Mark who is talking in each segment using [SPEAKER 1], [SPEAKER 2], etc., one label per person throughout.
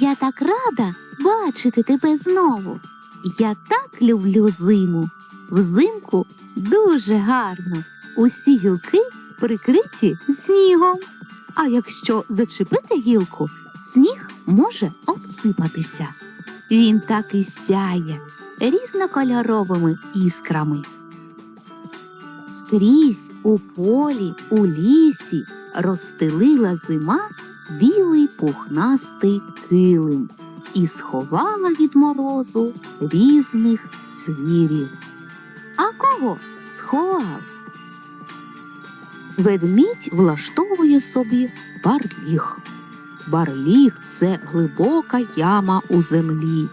[SPEAKER 1] Я так рада бачити тебе знову. Я так люблю зиму. Взимку дуже гарно. Усі гілки прикриті снігом. А якщо зачепити гілку, сніг може обсипатися. Він так і сяє різнокольоровими іскрами. Скрізь у полі, у лісі розстелила зима білий пухнастий килим і сховала від морозу різних звірів. А кого сховав? Ведмідь влаштовує собі барліг. Барліг це глибока яма у землі.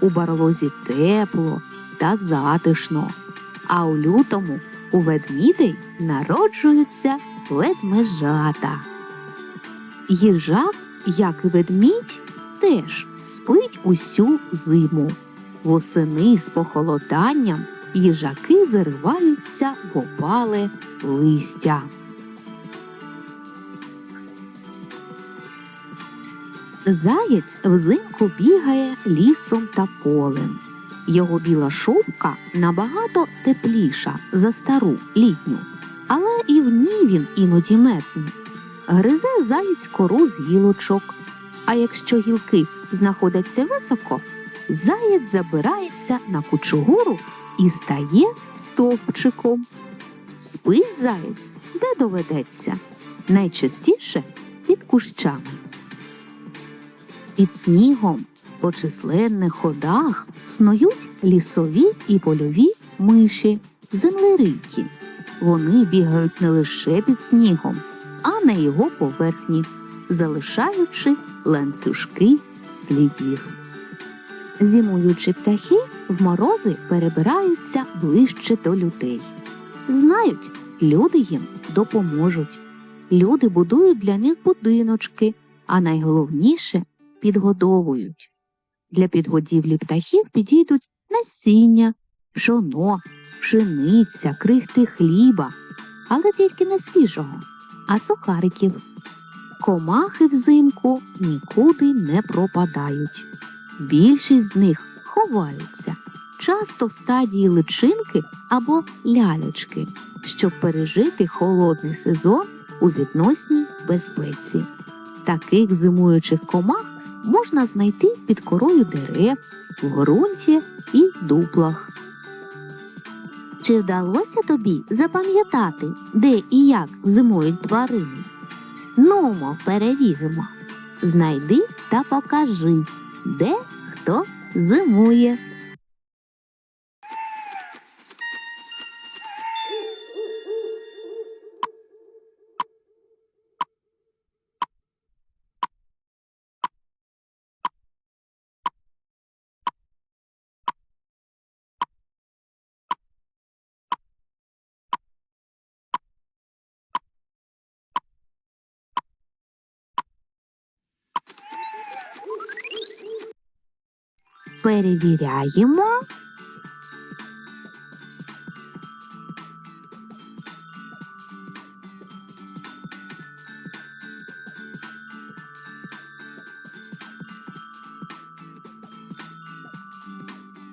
[SPEAKER 1] У барлозі тепло та затишно. А у лютому у ведмідей народжуються ведмежата. Їжак, як і ведмідь, теж спить усю зиму. Восени з похолоданням їжаки зариваються в опале листя. Заєць взимку бігає лісом та полем. Його біла шубка набагато тепліша за стару літню, але і в ній він іноді мерзне. Гризе заєць кору з гілочок. А якщо гілки знаходяться високо, заєць забирається на кучугуру і стає стовпчиком. Спить заєць, де доведеться, найчастіше під кущами. Під снігом по численних ходах снують лісові і польові миші, землерийки. Вони бігають не лише під снігом, а на його поверхні, залишаючи ланцюжки слідів. Зимуючі птахи в морози перебираються ближче до людей. Знають, люди їм допоможуть. Люди будують для них будиночки, а найголовніше підгодовують. Для підгодівлі птахів підійдуть насіння, пшоно, пшениця, крихти хліба, але тільки не свіжого, а сухариків. Комахи взимку нікуди не пропадають. Більшість з них ховаються, часто в стадії личинки або лялечки, щоб пережити холодний сезон у відносній безпеці. Таких зимуючих комах можна знайти під корою дерев, в ґрунті і дуплах. Чи вдалося тобі запам'ятати, де і як зимують тварини? Нумо, перевіримо. Знайди та покажи, де хто зимує. Перевіряємо.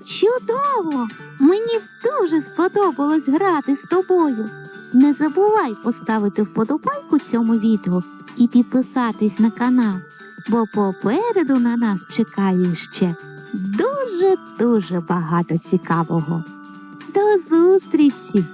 [SPEAKER 1] Чудово! Мені дуже сподобалось грати з тобою. Не забувай поставити вподобайку цьому відео і підписатись на канал, бо попереду на нас чекає ще дуже дуже багато цікавого. До зустрічі!